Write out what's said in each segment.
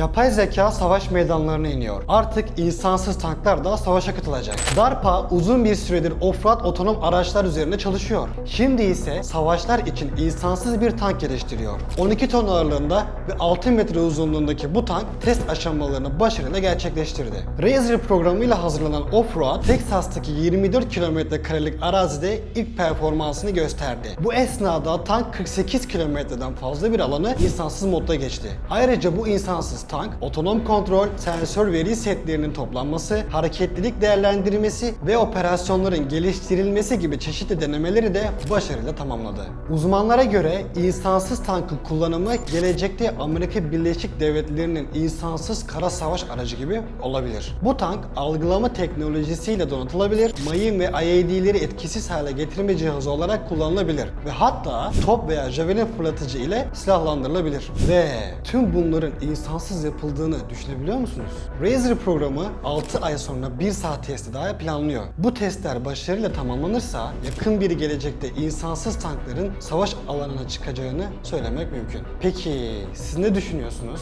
Yapay zeka savaş meydanlarına iniyor. Artık insansız tanklar da savaşa katılacak. DARPA uzun bir süredir offroad otonom araçlar üzerinde çalışıyor. Şimdi ise savaşlar için insansız bir tank geliştiriyor. 12 ton ağırlığında ve 6 metre uzunluğundaki bu tank test aşamalarını başarıyla gerçekleştirdi. Razer programıyla hazırlanan offroad, Texas'taki 24 kilometre karelik arazide ilk performansını gösterdi. Bu esnada tank 48 kilometreden fazla bir alanı insansız modda geçti. Ayrıca bu insansız tank, otonom kontrol, sensör veri setlerinin toplanması, hareketlilik değerlendirmesi ve operasyonların geliştirilmesi gibi çeşitli denemeleri de başarıyla tamamladı. Uzmanlara göre insansız tankın kullanımı gelecekte Amerika Birleşik Devletleri'nin insansız kara savaş aracı gibi olabilir. Bu tank algılama teknolojisiyle donatılabilir, mayın ve IED'leri etkisiz hale getirme cihazı olarak kullanılabilir ve hatta top veya javelin fırlatıcı ile silahlandırılabilir. Ve tüm bunların insansız yapıldığını düşünebiliyor musunuz? Razer programı 6 ay sonra 1 saat testi daha planlıyor. Bu testler başarıyla tamamlanırsa yakın bir gelecekte insansız tankların savaş alanına çıkacağını söylemek mümkün. Peki siz ne düşünüyorsunuz?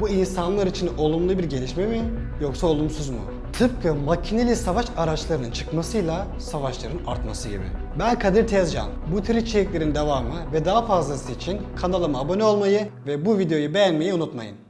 Bu insanlar için olumlu bir gelişme mi yoksa olumsuz mu? Tıpkı makineli savaş araçlarının çıkmasıyla savaşların artması gibi. Ben Kadir Tezcan. Bu tür içeriklerin devamı ve daha fazlası için kanalıma abone olmayı ve bu videoyu beğenmeyi unutmayın.